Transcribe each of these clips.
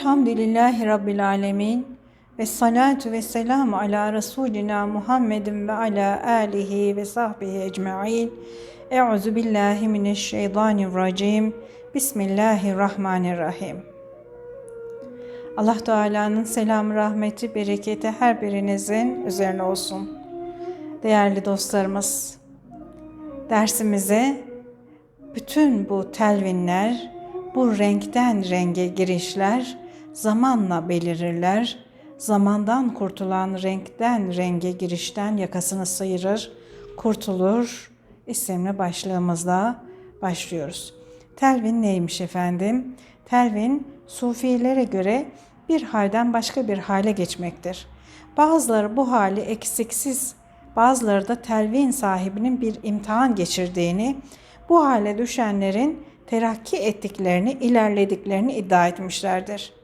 Elhamdülillahi Rabbil Alemin ve salatu ve selamu ala Resulina Muhammedin ve ala alihi ve sahbihi ecma'in. Euzu billahi mineşşeytanirracim. Bismillahirrahmanirrahim. Allah Teala'nın selamı, rahmeti, bereketi her birinizin üzerine olsun. Değerli dostlarımız, dersimize bütün bu telvinler, bu renkten renge girişler zamanla belirirler. Zamandan kurtulan renkten renge girişten yakasını sıyırır, kurtulur isimli başlığımızla başlıyoruz. Telvin neymiş efendim? Telvin sufilere göre bir halden başka bir hale geçmektir. Bazıları bu hali eksiksiz, bazıları da telvin sahibinin bir imtihan geçirdiğini, bu hale düşenlerin terakki ettiklerini, ilerlediklerini iddia etmişlerdir.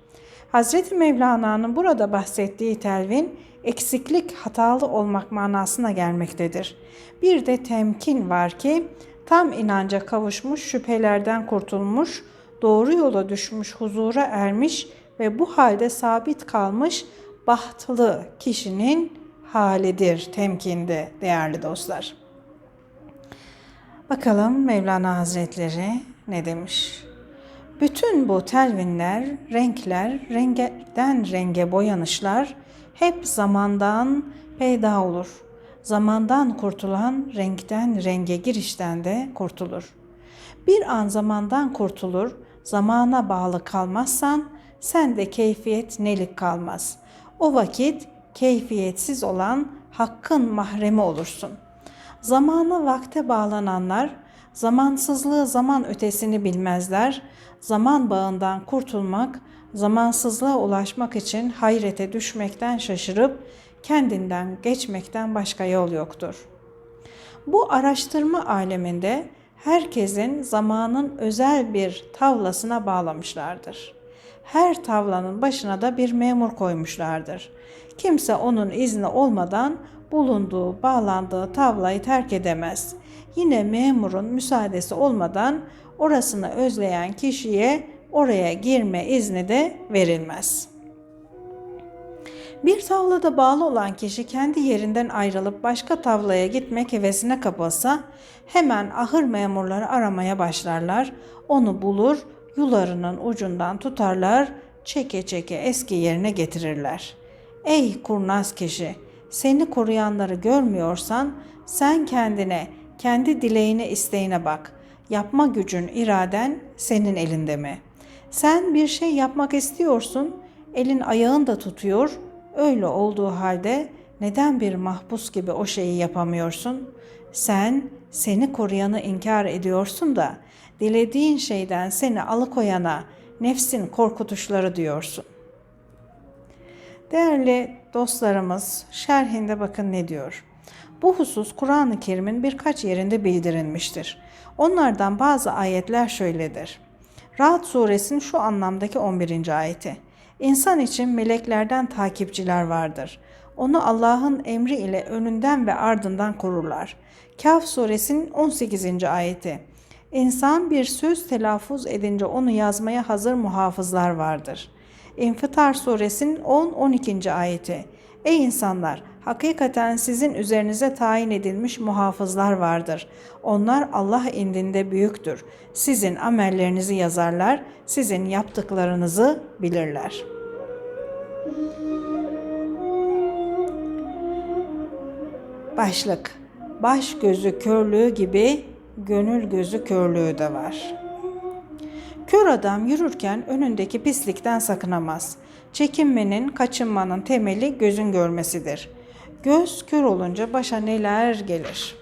Hazreti Mevlana'nın burada bahsettiği telvin, eksiklik, hatalı olmak manasına gelmektedir. Bir de temkin var ki, tam inanca kavuşmuş, şüphelerden kurtulmuş, doğru yola düşmüş, huzura ermiş ve bu halde sabit kalmış bahtlı kişinin halidir temkinde değerli dostlar. Bakalım Mevlana Hazretleri ne demiş? Bütün bu telvinler, renkler, rengden renge boyanışlar hep zamandan peyda olur. Zamandan kurtulan renkten renge girişten de kurtulur. Bir an zamandan kurtulur, zamana bağlı kalmazsan sen de keyfiyet nelik kalmaz. O vakit keyfiyetsiz olan hakkın mahremi olursun. Zamana vakte bağlananlar zamansızlığı zaman ötesini bilmezler. Zaman bağından kurtulmak, zamansızlığa ulaşmak için hayrete düşmekten şaşırıp kendinden geçmekten başka yol yoktur. Bu araştırma aleminde herkesin zamanın özel bir tavlasına bağlamışlardır. Her tavlanın başına da bir memur koymuşlardır. Kimse onun izni olmadan bulunduğu, bağlandığı tavlayı terk edemez. Yine memurun müsaadesi olmadan orasını özleyen kişiye oraya girme izni de verilmez. Bir tavlada bağlı olan kişi kendi yerinden ayrılıp başka tavlaya gitmek hevesine kapılsa hemen ahır memurları aramaya başlarlar. Onu bulur, yularının ucundan tutarlar, çeke çeke eski yerine getirirler. Ey kurnaz kişi! Seni koruyanları görmüyorsan sen kendine, kendi dileğine, isteğine bak. Yapma gücün, iraden senin elinde mi? Sen bir şey yapmak istiyorsun, elin ayağın da tutuyor. Öyle olduğu halde neden bir mahpus gibi o şeyi yapamıyorsun? Sen seni koruyanı inkar ediyorsun da dilediğin şeyden seni alıkoyana nefsin korkutuşları diyorsun. Değerli dostlarımız şerhinde bakın ne diyor. Bu husus Kur'an-ı Kerim'in birkaç yerinde bildirilmiştir. Onlardan bazı ayetler şöyledir. Rahat suresinin şu anlamdaki 11. ayeti. İnsan için meleklerden takipçiler vardır. Onu Allah'ın emri ile önünden ve ardından korurlar. Kaf suresinin 18. ayeti. İnsan bir söz telaffuz edince onu yazmaya hazır muhafızlar vardır. İnfitar suresinin 10-12. ayeti. Ey insanlar! Hakikaten sizin üzerinize tayin edilmiş muhafızlar vardır. Onlar Allah indinde büyüktür. Sizin amellerinizi yazarlar, sizin yaptıklarınızı bilirler. Başlık Baş gözü körlüğü gibi gönül gözü körlüğü de var. Kör adam yürürken önündeki pislikten sakınamaz. Çekinmenin, kaçınmanın temeli gözün görmesidir. Göz kör olunca başa neler gelir.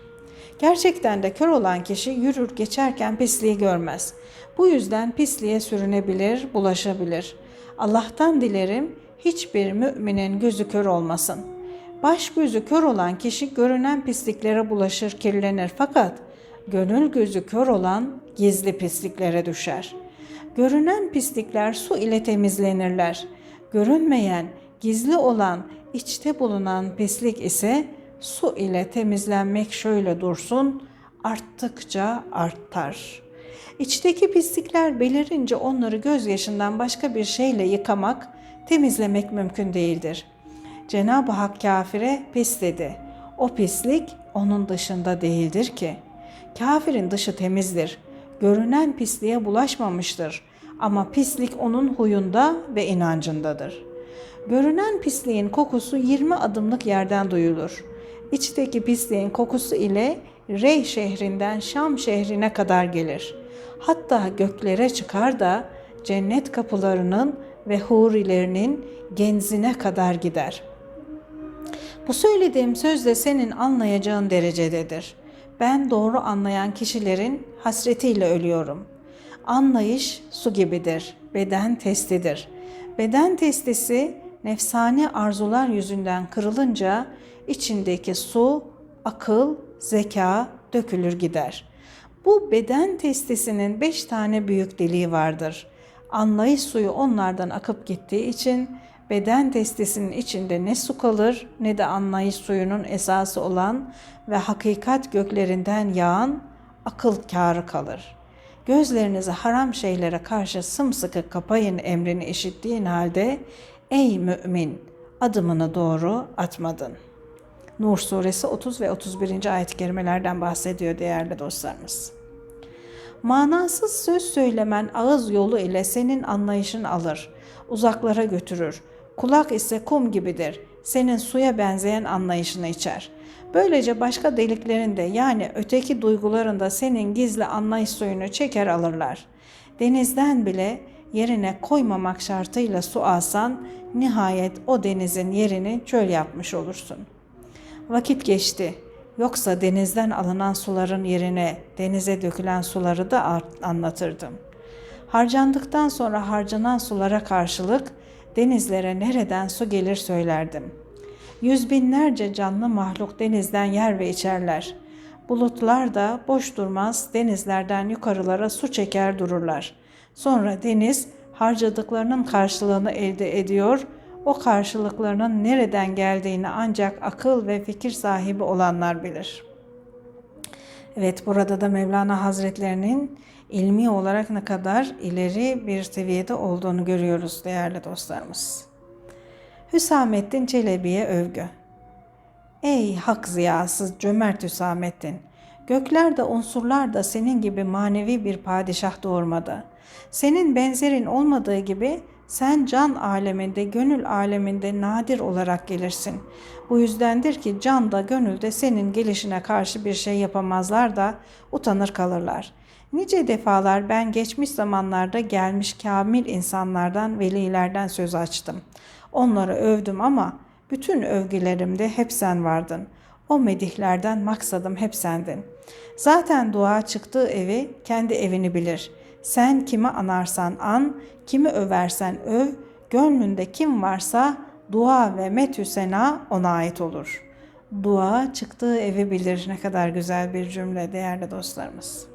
Gerçekten de kör olan kişi yürür geçerken pisliği görmez. Bu yüzden pisliğe sürünebilir, bulaşabilir. Allah'tan dilerim hiçbir müminin gözü kör olmasın. Baş gözü kör olan kişi görünen pisliklere bulaşır, kirlenir fakat gönül gözü kör olan gizli pisliklere düşer. Görünen pislikler su ile temizlenirler. Görünmeyen, gizli olan, içte bulunan pislik ise su ile temizlenmek şöyle dursun, arttıkça artar. İçteki pislikler belirince onları gözyaşından başka bir şeyle yıkamak, temizlemek mümkün değildir. Cenab-ı Hak kafire pis dedi. O pislik onun dışında değildir ki. Kafirin dışı temizdir. Görünen pisliğe bulaşmamıştır. Ama pislik onun huyunda ve inancındadır. Görünen pisliğin kokusu 20 adımlık yerden duyulur. İçteki pisliğin kokusu ile Rey şehrinden Şam şehrine kadar gelir. Hatta göklere çıkar da cennet kapılarının ve hurilerinin genzine kadar gider. Bu söylediğim söz de senin anlayacağın derecededir. Ben doğru anlayan kişilerin hasretiyle ölüyorum. Anlayış su gibidir, beden testidir. Beden testisi nefsani arzular yüzünden kırılınca içindeki su, akıl, zeka dökülür gider. Bu beden testisinin beş tane büyük deliği vardır. Anlayış suyu onlardan akıp gittiği için beden testisinin içinde ne su kalır ne de anlayış suyunun esası olan ve hakikat göklerinden yağan akıl kârı kalır. Gözlerinizi haram şeylere karşı sımsıkı kapayın emrini işittiğin halde ey mümin adımını doğru atmadın. Nur suresi 30 ve 31. ayet-i kerimelerden bahsediyor değerli dostlarımız. Manasız söz söylemen ağız yolu ile senin anlayışın alır, uzaklara götürür. Kulak ise kum gibidir, senin suya benzeyen anlayışını içer. Böylece başka deliklerinde yani öteki duygularında senin gizli anlayış suyunu çeker alırlar. Denizden bile yerine koymamak şartıyla su alsan nihayet o denizin yerini çöl yapmış olursun. Vakit geçti. Yoksa denizden alınan suların yerine denize dökülen suları da anlatırdım. Harcandıktan sonra harcanan sulara karşılık denizlere nereden su gelir söylerdim. Yüz binlerce canlı mahluk denizden yer ve içerler. Bulutlar da boş durmaz denizlerden yukarılara su çeker dururlar. Sonra deniz harcadıklarının karşılığını elde ediyor, o karşılıklarının nereden geldiğini ancak akıl ve fikir sahibi olanlar bilir. Evet burada da Mevlana Hazretlerinin ilmi olarak ne kadar ileri bir seviyede olduğunu görüyoruz değerli dostlarımız. Hüsamettin Çelebi'ye övgü. Ey hak ziyası cömert Hüsamettin! Göklerde unsurlar da senin gibi manevi bir padişah doğurmadı. Senin benzerin olmadığı gibi sen can aleminde, gönül aleminde nadir olarak gelirsin. Bu yüzdendir ki can da gönül de senin gelişine karşı bir şey yapamazlar da utanır kalırlar. Nice defalar ben geçmiş zamanlarda gelmiş kamil insanlardan, velilerden söz açtım. Onları övdüm ama bütün övgülerimde hep sen vardın. O medihlerden maksadım hep sendin. Zaten dua çıktığı evi kendi evini bilir. Sen kimi anarsan an, kimi översen öv, gönlünde kim varsa dua ve metü sena ona ait olur. Dua çıktığı evi bilir ne kadar güzel bir cümle değerli dostlarımız.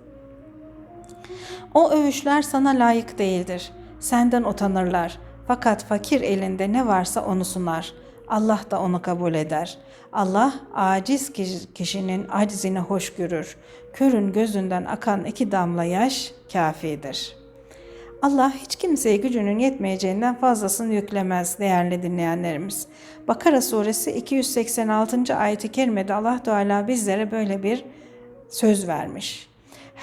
O övüşler sana layık değildir. Senden utanırlar. Fakat fakir elinde ne varsa onu sunar. Allah da onu kabul eder. Allah aciz kişinin aczini hoş görür. Körün gözünden akan iki damla yaş kafidir. Allah hiç kimseye gücünün yetmeyeceğinden fazlasını yüklemez değerli dinleyenlerimiz. Bakara suresi 286. ayet-i kerimede Allah Teala bizlere böyle bir söz vermiş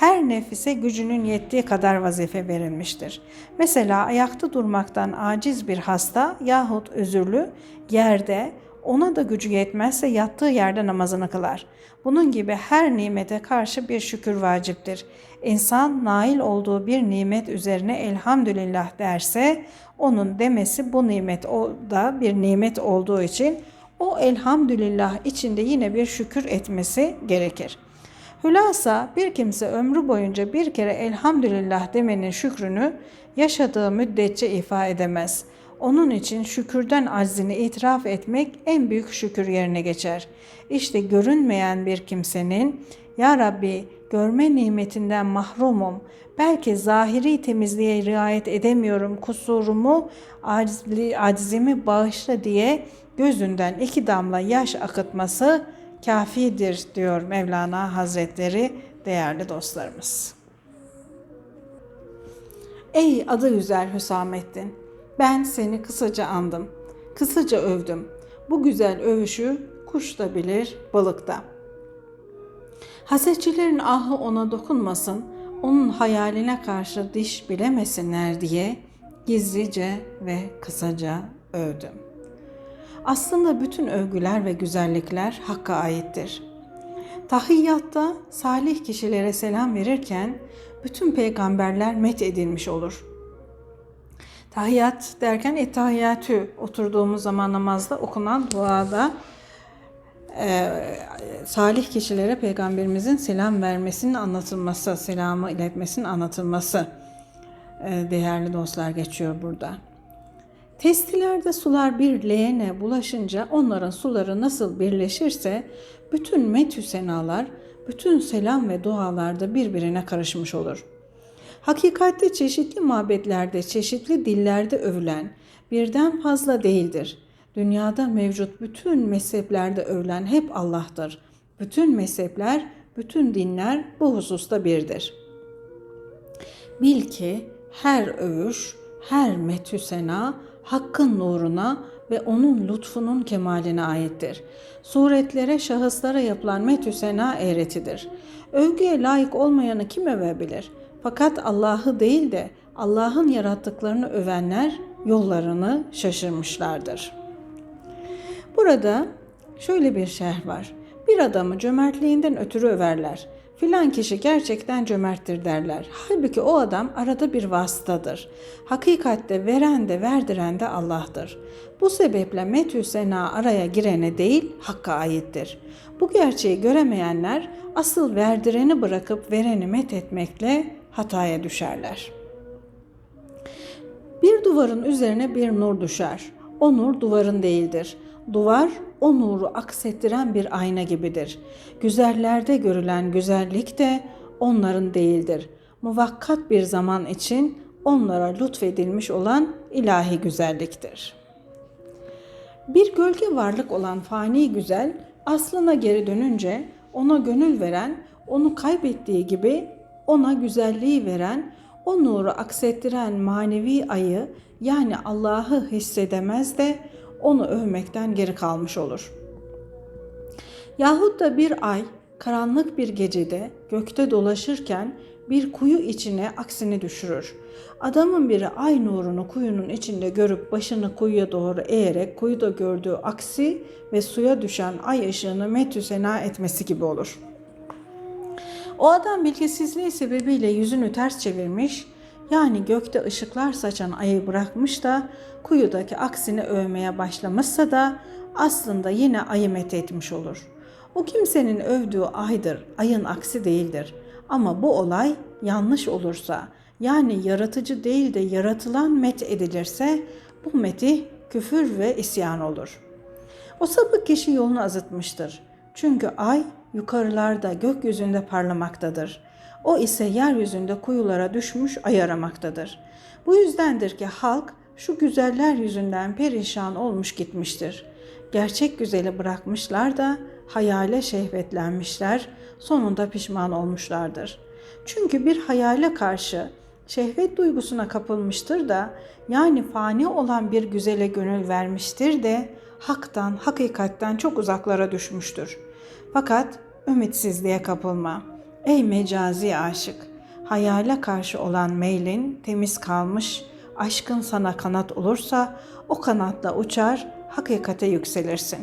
her nefise gücünün yettiği kadar vazife verilmiştir. Mesela ayakta durmaktan aciz bir hasta yahut özürlü yerde ona da gücü yetmezse yattığı yerde namazını kılar. Bunun gibi her nimete karşı bir şükür vaciptir. İnsan nail olduğu bir nimet üzerine elhamdülillah derse onun demesi bu nimet o da bir nimet olduğu için o elhamdülillah içinde yine bir şükür etmesi gerekir. Hülasa bir kimse ömrü boyunca bir kere elhamdülillah demenin şükrünü yaşadığı müddetçe ifa edemez. Onun için şükürden aczini itiraf etmek en büyük şükür yerine geçer. İşte görünmeyen bir kimsenin Ya Rabbi görme nimetinden mahrumum. Belki zahiri temizliğe riayet edemiyorum. Kusurumu, acizli, acizimi bağışla diye gözünden iki damla yaş akıtması kafidir diyor Mevlana Hazretleri değerli dostlarımız. Ey adı güzel Hüsamettin, ben seni kısaca andım, kısaca övdüm. Bu güzel övüşü kuş da bilir, balık da. Hasetçilerin ahı ona dokunmasın, onun hayaline karşı diş bilemesinler diye gizlice ve kısaca övdüm. Aslında bütün övgüler ve güzellikler Hakk'a aittir. Tahiyyatta salih kişilere selam verirken bütün peygamberler met edilmiş olur. Tahiyyat derken etahiyyatü oturduğumuz zaman namazda okunan duada e, salih kişilere peygamberimizin selam vermesinin anlatılması, selamı iletmesinin anlatılması e, değerli dostlar geçiyor burada. Testilerde sular bir leğene bulaşınca onların suları nasıl birleşirse bütün metü senalar, bütün selam ve dualarda birbirine karışmış olur. Hakikatte çeşitli mabetlerde, çeşitli dillerde övülen birden fazla değildir. Dünyada mevcut bütün mezheplerde övülen hep Allah'tır. Bütün mezhepler, bütün dinler bu hususta birdir. Bil ki her övüş, her metü sena Hakk'ın nuruna ve onun lütfunun kemaline aittir. Suretlere, şahıslara yapılan metü sena eğretidir. Övgüye layık olmayanı kim övebilir? Fakat Allah'ı değil de Allah'ın yarattıklarını övenler yollarını şaşırmışlardır. Burada şöyle bir şerh var. Bir adamı cömertliğinden ötürü överler. Filan kişi gerçekten cömerttir derler. Halbuki o adam arada bir vasıtadır. Hakikatte veren de verdiren de Allah'tır. Bu sebeple metü sena araya girene değil Hakk'a aittir. Bu gerçeği göremeyenler asıl verdireni bırakıp vereni met etmekle hataya düşerler. Bir duvarın üzerine bir nur düşer. O nur duvarın değildir. Duvar o nuru aksettiren bir ayna gibidir. Güzellerde görülen güzellik de onların değildir. Muvakkat bir zaman için onlara lütfedilmiş olan ilahi güzelliktir. Bir gölge varlık olan fani güzel aslına geri dönünce ona gönül veren, onu kaybettiği gibi ona güzelliği veren, o nuru aksettiren manevi ayı yani Allah'ı hissedemez de onu övmekten geri kalmış olur. Yahut da bir ay karanlık bir gecede gökte dolaşırken bir kuyu içine aksini düşürür. Adamın biri ay nurunu kuyunun içinde görüp başını kuyuya doğru eğerek kuyuda gördüğü aksi ve suya düşen ay ışığını metüsena etmesi gibi olur. O adam bilgisizliği sebebiyle yüzünü ters çevirmiş, yani gökte ışıklar saçan ayı bırakmış da kuyudaki aksini övmeye başlamışsa da aslında yine ayı met etmiş olur. O kimsenin övdüğü aydır, ayın aksi değildir. Ama bu olay yanlış olursa, yani yaratıcı değil de yaratılan met edilirse bu meti küfür ve isyan olur. O sapık kişi yolunu azıtmıştır. Çünkü ay yukarılarda gökyüzünde parlamaktadır. O ise yeryüzünde kuyulara düşmüş ay aramaktadır. Bu yüzdendir ki halk şu güzeller yüzünden perişan olmuş gitmiştir. Gerçek güzeli bırakmışlar da hayale şehvetlenmişler, sonunda pişman olmuşlardır. Çünkü bir hayale karşı şehvet duygusuna kapılmıştır da yani fani olan bir güzele gönül vermiştir de haktan, hakikatten çok uzaklara düşmüştür. Fakat ümitsizliğe kapılma. Ey mecazi aşık! Hayale karşı olan meylin temiz kalmış, aşkın sana kanat olursa o kanatla uçar, hakikate yükselirsin.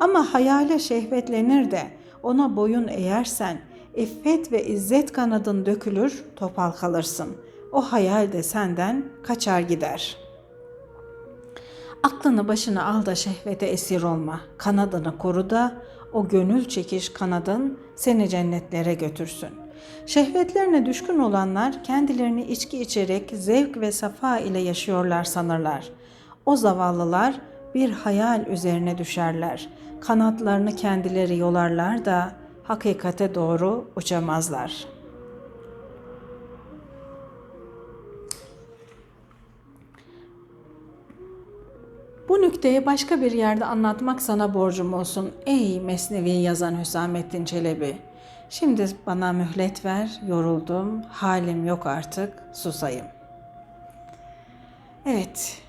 Ama hayale şehvetlenir de ona boyun eğersen, iffet ve izzet kanadın dökülür, topal kalırsın. O hayal de senden kaçar gider. Aklını başına al da şehvete esir olma. Kanadını koru da o gönül çekiş kanadın seni cennetlere götürsün. Şehvetlerine düşkün olanlar kendilerini içki içerek zevk ve safa ile yaşıyorlar sanırlar. O zavallılar bir hayal üzerine düşerler. Kanatlarını kendileri yolarlar da hakikate doğru uçamazlar.'' Bu nükteyi başka bir yerde anlatmak sana borcum olsun ey Mesnevi yazan Hüsamettin Çelebi. Şimdi bana mühlet ver, yoruldum, halim yok artık, susayım.'' Evet,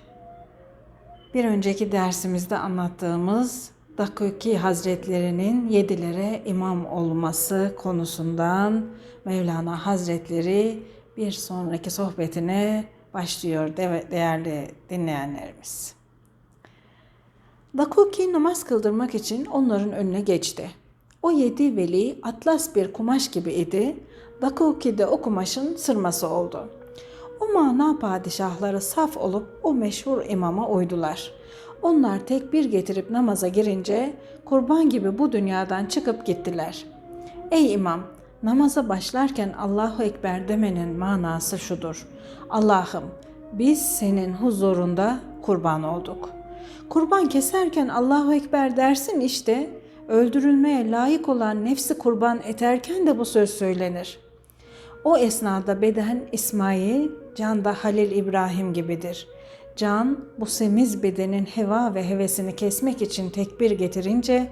bir önceki dersimizde anlattığımız Dakuki Hazretlerinin yedilere imam olması konusundan Mevlana Hazretleri bir sonraki sohbetine başlıyor de- değerli dinleyenlerimiz. Dakuki namaz kıldırmak için onların önüne geçti. O yedi veli atlas bir kumaş gibi idi. Dakuki de o kumaşın sırması oldu. O mana padişahları saf olup o meşhur imama uydular. Onlar tekbir getirip namaza girince kurban gibi bu dünyadan çıkıp gittiler. Ey imam, namaza başlarken Allahu Ekber demenin manası şudur. Allah'ım biz senin huzurunda kurban olduk. Kurban keserken Allahu Ekber dersin işte, öldürülmeye layık olan nefsi kurban eterken de bu söz söylenir. O esnada beden İsmail, can da Halil İbrahim gibidir. Can bu semiz bedenin heva ve hevesini kesmek için tekbir getirince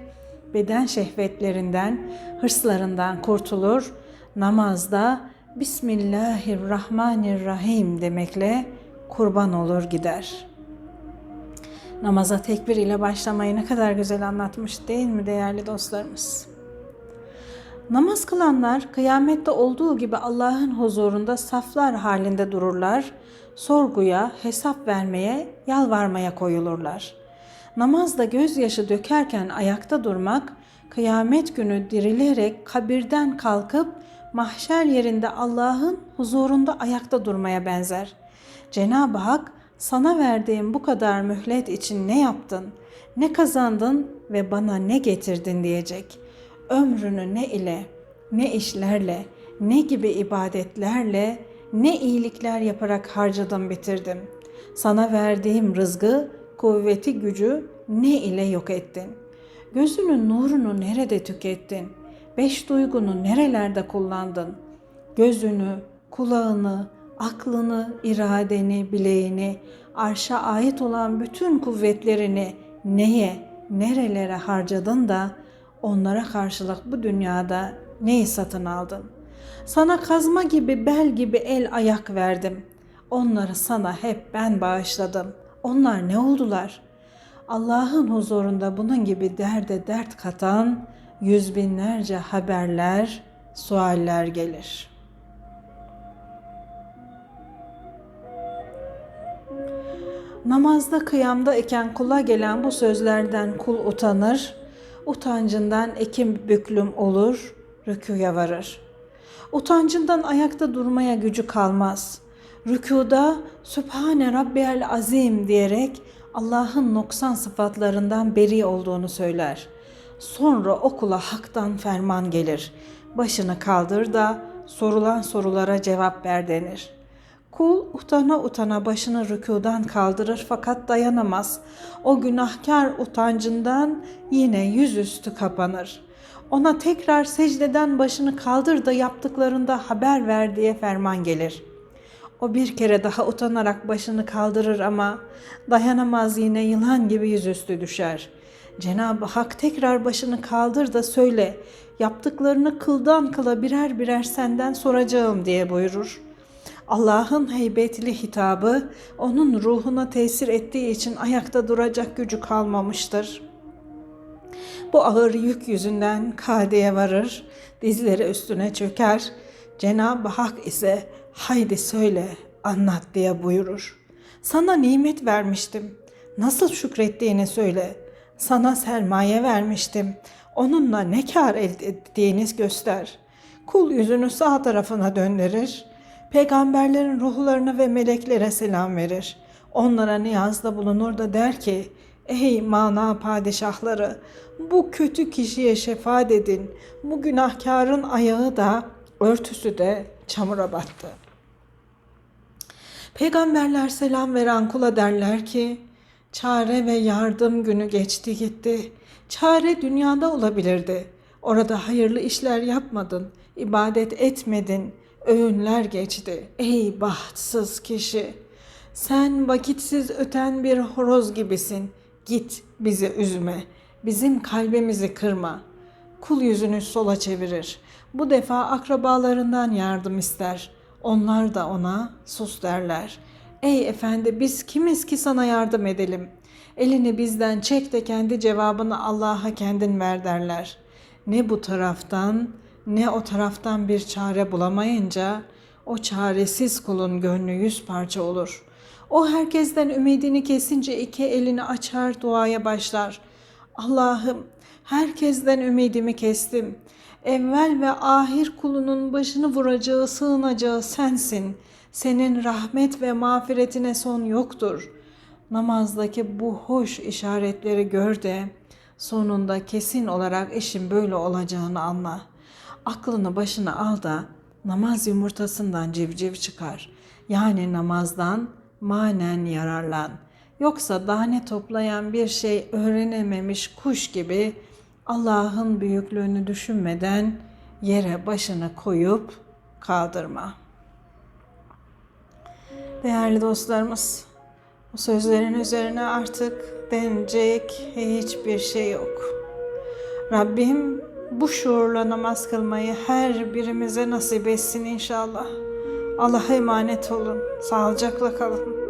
beden şehvetlerinden, hırslarından kurtulur. Namazda Bismillahirrahmanirrahim demekle kurban olur gider. Namaza tekbir ile başlamayı ne kadar güzel anlatmış değil mi değerli dostlarımız? Namaz kılanlar kıyamette olduğu gibi Allah'ın huzurunda saflar halinde dururlar, sorguya, hesap vermeye, yalvarmaya koyulurlar. Namazda gözyaşı dökerken ayakta durmak, kıyamet günü dirilerek kabirden kalkıp mahşer yerinde Allah'ın huzurunda ayakta durmaya benzer. Cenab-ı Hak sana verdiğim bu kadar mühlet için ne yaptın, ne kazandın ve bana ne getirdin diyecek. Ömrünü ne ile, ne işlerle, ne gibi ibadetlerle, ne iyilikler yaparak harcadım bitirdim. Sana verdiğim rızgı, kuvveti, gücü ne ile yok ettin? Gözünün nurunu nerede tükettin? Beş duygunu nerelerde kullandın? Gözünü, kulağını, aklını, iradeni, bileğini, arşa ait olan bütün kuvvetlerini neye, nerelere harcadın da onlara karşılık bu dünyada neyi satın aldın? Sana kazma gibi, bel gibi el ayak verdim. Onları sana hep ben bağışladım. Onlar ne oldular? Allah'ın huzurunda bunun gibi derde dert katan yüz binlerce haberler, sualler gelir.'' Namazda kıyamda iken kula gelen bu sözlerden kul utanır, utancından ekim büklüm olur, rüküye varır. Utancından ayakta durmaya gücü kalmaz. Rükuda Sübhane Rabbiyel Azim diyerek Allah'ın noksan sıfatlarından beri olduğunu söyler. Sonra okula haktan ferman gelir. Başını kaldır da sorulan sorulara cevap ver denir.'' Kul utana utana başını rükudan kaldırır fakat dayanamaz. O günahkar utancından yine yüzüstü kapanır. Ona tekrar secdeden başını kaldır da yaptıklarında haber ver diye ferman gelir. O bir kere daha utanarak başını kaldırır ama dayanamaz yine yılan gibi yüzüstü düşer. Cenab-ı Hak tekrar başını kaldır da söyle, yaptıklarını kıldan kıla birer birer senden soracağım diye buyurur.'' Allah'ın heybetli hitabı onun ruhuna tesir ettiği için ayakta duracak gücü kalmamıştır. Bu ağır yük yüzünden kadeye varır, dizleri üstüne çöker. Cenab-ı Hak ise haydi söyle, anlat diye buyurur. Sana nimet vermiştim. Nasıl şükrettiğini söyle. Sana sermaye vermiştim. Onunla ne kar elde ettiğiniz göster. Kul yüzünü sağ tarafına döndürür peygamberlerin ruhlarına ve meleklere selam verir. Onlara niyazda bulunur da der ki, Ey mana padişahları, bu kötü kişiye şefaat edin. Bu günahkarın ayağı da, örtüsü de çamura battı. Peygamberler selam veren kula derler ki, çare ve yardım günü geçti gitti. Çare dünyada olabilirdi. Orada hayırlı işler yapmadın, ibadet etmedin, öğünler geçti. Ey bahtsız kişi! Sen vakitsiz öten bir horoz gibisin. Git bizi üzme. Bizim kalbimizi kırma. Kul yüzünü sola çevirir. Bu defa akrabalarından yardım ister. Onlar da ona sus derler. Ey efendi biz kimiz ki sana yardım edelim. Elini bizden çek de kendi cevabını Allah'a kendin ver derler. Ne bu taraftan ne o taraftan bir çare bulamayınca o çaresiz kulun gönlü yüz parça olur. O herkesten ümidini kesince iki elini açar duaya başlar. Allah'ım herkesten ümidimi kestim. Evvel ve ahir kulunun başını vuracağı, sığınacağı sensin. Senin rahmet ve mağfiretine son yoktur. Namazdaki bu hoş işaretleri gör de sonunda kesin olarak işin böyle olacağını anla. Aklını başına al da namaz yumurtasından civciv çıkar. Yani namazdan manen yararlan. Yoksa tane toplayan bir şey öğrenememiş kuş gibi Allah'ın büyüklüğünü düşünmeden yere başını koyup kaldırma. Değerli dostlarımız, bu sözlerin üzerine artık denecek hiçbir şey yok. Rabbim bu şuurla namaz kılmayı her birimize nasip etsin inşallah. Allah'a emanet olun. Sağlıcakla kalın.